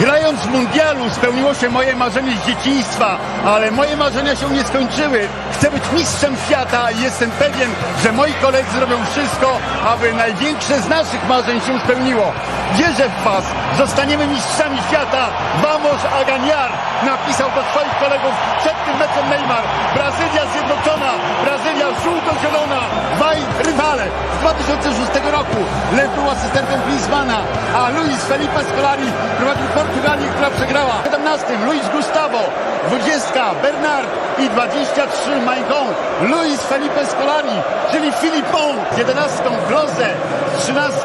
Grając w mundialu spełniło się moje marzenie z dzieciństwa, ale moje marzenia się nie skończyły. Chcę być mistrzem świata i jestem pewien, że moi koledzy zrobią wszystko, aby największe z naszych marzeń się spełniło. Wierzę w Was, zostaniemy mistrzami świata. Vamos a! Napisał do swoich kolegów przed tym meczem Neymar. Brazylia zjednoczona, Brazylia żółto-zielona, z 2006 roku. Lew był asystentem Griezmana, a Luis Felipe Scolari prowadził Portugalię, która przegrała. W 17 Luis Gustavo, 20 Bernard i 23 Maicon. Luis Felipe Scolari, czyli Filipon z 11 Glose, z 13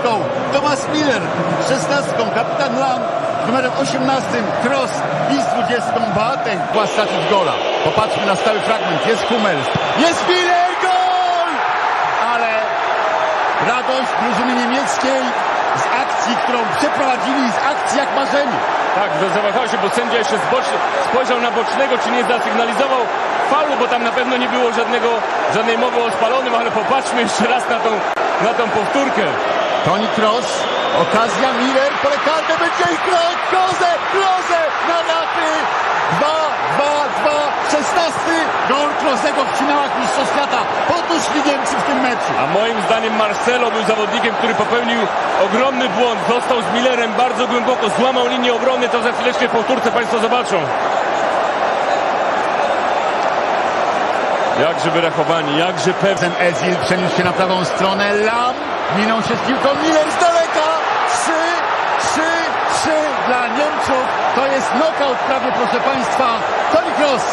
Thomas Miller, z 16 kapitan Lam, numerem 18 Cross i z 20 Boateng. Była stracić gola. Popatrzmy na stały fragment. Jest Hummels. Jest Miller! Gol! Ale radość drużyny niemieckiej z akcji, którą przeprowadzili, z akcji jak marzenie. Tak, zawahał się, bo sędzia jeszcze spojrzał na bocznego, czy nie zasygnalizował faulu, bo tam na pewno nie było żadnego, żadnej mowy o spalonym, ale popatrzmy jeszcze raz na tą, na tą powtórkę. Toni Kroos, okazja Miller, pole karne będzie i Kroos, Klose, Klose na raty. 2, 2, 2, 16 gol Klosego w finałach Mistrzostw Świata. Niemcy w tym meczu. A moim zdaniem Marcelo był zawodnikiem, który popełnił ogromny błąd. Został z Millerem bardzo głęboko, złamał linię obrony, to za chwileczkę w powtórce Państwo zobaczą. Jakże wyrachowani, jakże pewni. Ten Ezil przeniósł się na prawą stronę. Lam minął się z piłką. Miller z daleka. Niemców. To jest knockout prawie, proszę Państwa. Toni Kroos.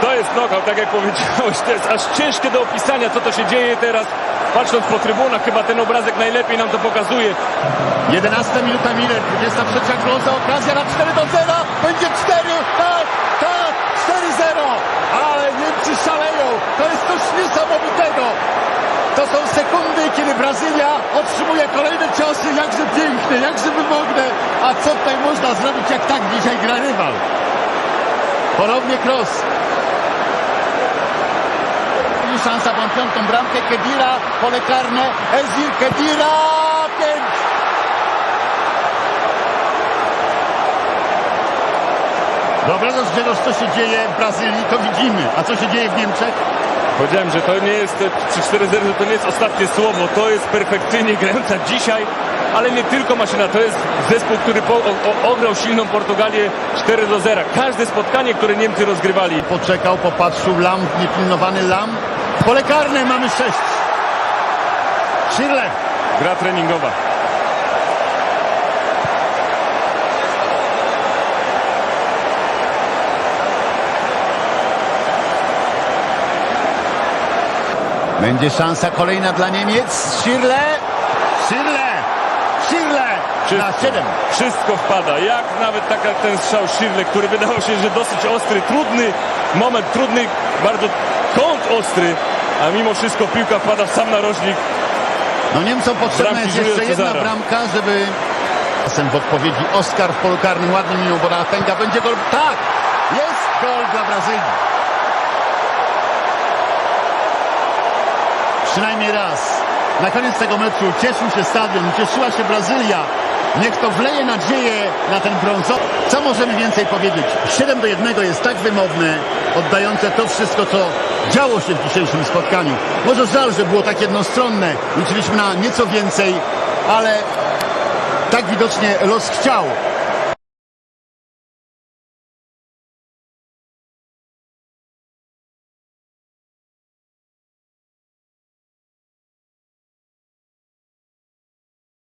To jest knockout, tak jak powiedziałeś, to jest aż ciężkie do opisania, co to się dzieje teraz. Patrząc po trybunach, chyba ten obrazek najlepiej nam to pokazuje. 11 minuta Miller, 23 Klose, okazja na 4 do 0, będzie 4, tak, tak, 4-0, ale Niemcy szaleją, to jest coś niesamowitego. To są sekundy, kiedy Brazylia otrzymuje kolejne ciosy, jakże piękne, jakże wymowne, a co tutaj można zrobić, jak tak dzisiaj gra rywal. Ponownie Kroos. I szansa wam piątą bramkę, Kedira, pole karne, Ezil, Kedira, 5. Wyobrażasz Grzegorz, co się dzieje w Brazylii, to widzimy. A co się dzieje w Niemczech? Powiedziałem, że to nie jest przy 4-0, że to nie jest ostatnie słowo. To jest perfekcyjnie grająca dzisiaj, ale nie tylko maszyna. To jest zespół, który po, o, o, ograł silną Portugalię 4 do 0. Każde spotkanie, które Niemcy rozgrywali. Poczekał, popatrzył, Lam, niepilnowany Lam. Pole karne mamy 6. Schirle. Gra treningowa. Będzie szansa kolejna dla Niemiec. Schirle. Schirle. Schirle. Na 7. Wszystko wpada. Jak nawet taka, ten strzał Szyrle, który wydawał się, że dosyć ostry, trudny moment, trudny, bardzo kąt ostry, a mimo wszystko piłka wpada w sam narożnik. No Niemcom potrzebna Bramki jest jeszcze jedna Cezara. bramka, żeby... Czasem w odpowiedzi Oskar w polu karnym ładnie minął Boateng'a. Będzie gol. Tak! Jest gol dla Brazylii. Przynajmniej raz. Na koniec tego meczu cieszył się stadion, cieszyła się Brazylia. Niech to wleje nadzieję na ten brązowy. Co możemy więcej powiedzieć? 7 do 1 jest tak wymowne, oddające to wszystko, co działo się w dzisiejszym spotkaniu. Może żal, że było tak jednostronne. Liczyliśmy na nieco więcej, ale tak widocznie los chciał.